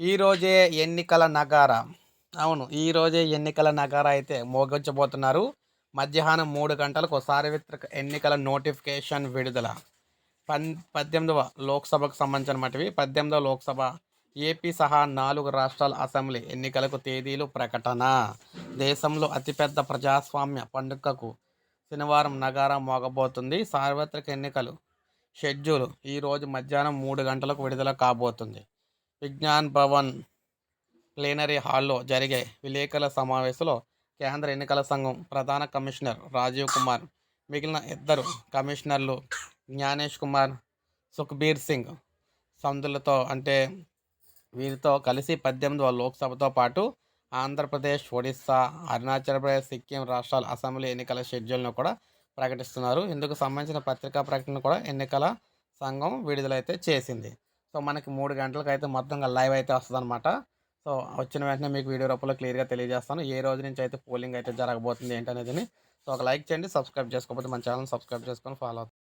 ఈరోజే ఎన్నికల నగార. అవును ఈరోజే ఎన్నికల నగార అయితే మోగించబోతున్నారు. మధ్యాహ్నం మూడు గంటలకు సార్వత్రిక ఎన్నికల నోటిఫికేషన్ విడుదల. పన్ పద్దెనిమిదవ లోక్సభకు సంబంధించిన మటివి పద్దెనిమిదవ లోక్సభ ఏపీ సహా నాలుగు రాష్ట్రాల అసెంబ్లీ ఎన్నికలకు తేదీలు ప్రకటన. దేశంలో అతిపెద్ద ప్రజాస్వామ్య పండుగకు శనివారం నగారా మోగబోతుంది. సార్వత్రిక ఎన్నికలు షెడ్యూల్ ఈరోజు మధ్యాహ్నం మూడు గంటలకు విడుదల కాబోతుంది. విజ్ఞాన్ భవన్ ప్లేనరీ హాల్లో జరిగే విలేకరుల సమావేశంలో కేంద్ర ఎన్నికల సంఘం ప్రధాన కమిషనర్ రాజీవ్ కుమార్ మిగిలిన ఇద్దరు కమిషనర్లు జ్ఞానేష్ కుమార్ సుఖ్బీర్ సింగ్ సందులతో అంటే వీరితో కలిసి పద్దెనిమిదవ లోక్సభతో పాటు ఆంధ్రప్రదేశ్ ఒడిస్సా అరుణాచల్ ప్రదేశ్ సిక్కిం రాష్ట్రాల అసెంబ్లీ ఎన్నికల షెడ్యూల్ను కూడా ప్రకటిస్తున్నారు. ఇందుకు సంబంధించిన పత్రికా ప్రకటన కూడా ఎన్నికల సంఘం విడుదలైతే చేసింది. సో మనకి మూడు గంటలకు అయితే మొత్తంగా లైవ్ అయితే వస్తుంది అనమాట సో వచ్చిన వెంటనే మీకు వీడియో రూపంలో క్లియర్గా తెలియజేస్తాను. ఏ రోజు నుంచి అయితే పోలింగ్ అయితే జరగబోతుంది ఏంటనేది సో ఒక లైక్ చేయండి సబ్స్క్రైబ్ చేసుకోకపోతే మన ఛానల్ సబ్స్క్రైబ్ చేసుకొని ఫాలో అవుతుంది